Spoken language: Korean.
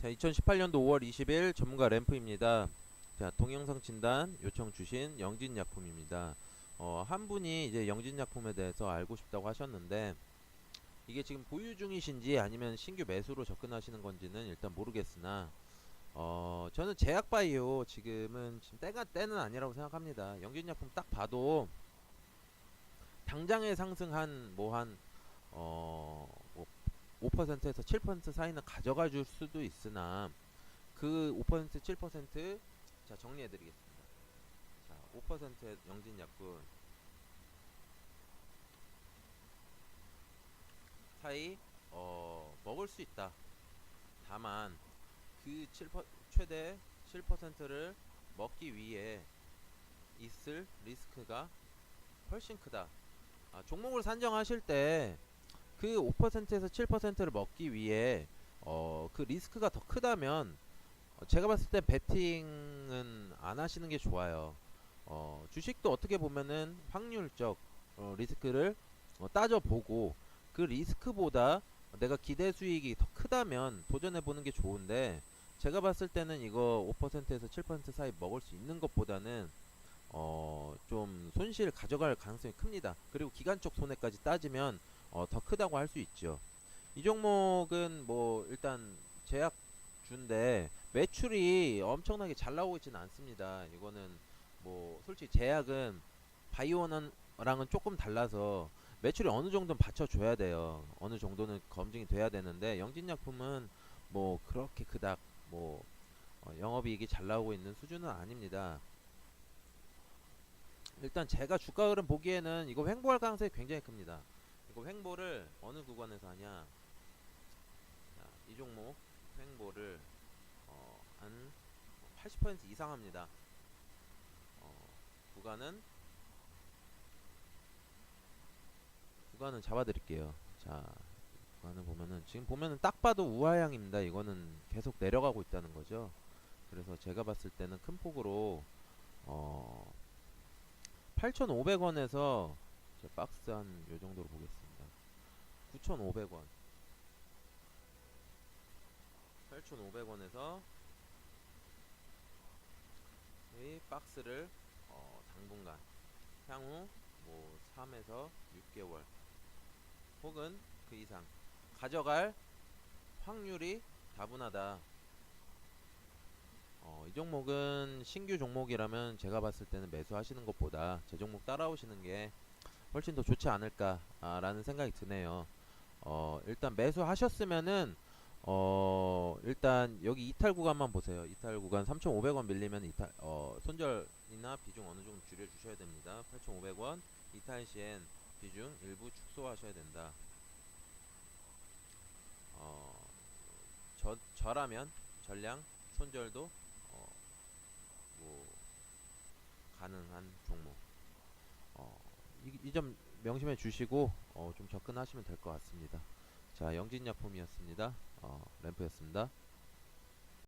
자, 2018년도 5월 20일 전문가 램프입니다. 자, 동영상 진단 요청 주신 영진약품입니다. 어, 한 분이 이제 영진약품에 대해서 알고 싶다고 하셨는데 이게 지금 보유 중이신지 아니면 신규 매수로 접근하시는 건지는 일단 모르겠으나 어, 저는 제약바이오 지금은 지금 때가 때는 아니라고 생각합니다. 영진약품 딱 봐도 당장의 상승 한 뭐한 어, 뭐 5%에서 7% 사이는 가져가 줄 수도 있으나 그 5% 7%자 정리해 드리겠습니다. 자, 5%의 영진 약분 사이 어, 먹을 수 있다. 다만 그 7, 최대 7%를 먹기 위해 있을 리스크가 훨씬 크다. 아, 종목을 산정하실 때 그 5%에서 7%를 먹기 위해 어, 그 리스크가 더 크다면 어, 제가 봤을 때 베팅은 안 하시는 게 좋아요. 어, 주식도 어떻게 보면은 확률적 어, 리스크를 어, 따져보고 그 리스크보다 내가 기대 수익이 더 크다면 도전해 보는 게 좋은데 제가 봤을 때는 이거 5%에서 7% 사이 먹을 수 있는 것보다는 어, 좀 손실 가져갈 가능성이 큽니다. 그리고 기간적 손해까지 따지면 어, 더 크다고 할 수 있죠. 이 종목은 뭐 일단 제약주인데 매출이 엄청나게 잘 나오고 있지는 않습니다. 이거는 뭐 솔직히 제약은 바이오랑은 조금 달라서 매출이 어느 정도는 받쳐줘야 돼요. 어느 정도는 검증이 돼야 되는데 영진약품은 뭐 그렇게 그닥 뭐 어, 영업이익이 잘 나오고 있는 수준은 아닙니다. 일단 제가 주가 흐름 보기에는 이거 횡보할 가능성이 굉장히 큽니다. 이거 횡보를 어느 구간에서 하냐? 자, 이 종목 횡보를 어, 한 80% 이상 합니다. 어, 구간은 구간은 잡아드릴게요. 자, 구간을 보면은 지금 보면은 딱 봐도 우하향입니다. 이거는 계속 내려가고 있다는 거죠. 그래서 제가 봤을 때는 큰 폭으로 어, 8,500원에서 저 박스 한 요 정도로 보겠습니다. 9,500원. 8,500원에서 이 박스를 어, 당분간 향후 뭐 3에서 6개월 혹은 그 이상 가져갈 확률이 다분하다. 어, 이 종목은 신규 종목이라면 제가 봤을 때는 매수하시는 것보다 제 종목 따라오시는 게 훨씬 더 좋지 않을까라는 생각이 드네요. 어, 일단 매수하셨으면은 어, 일단 여기 이탈 구간만 보세요. 이탈 구간 3,500원 밀리면 이탈 어, 손절이나 비중 어느 정도 줄여 주셔야 됩니다. 8,500원 이탈 시엔 비중 일부 축소하셔야 된다. 어, 저, 저라면 전량 손절도 어, 뭐 가능한 종목. 어, 이 점 명심해 주시고 어, 좀 접근하시면 될 것 같습니다. 자, 영진약품이었습니다. 어, 램프였습니다.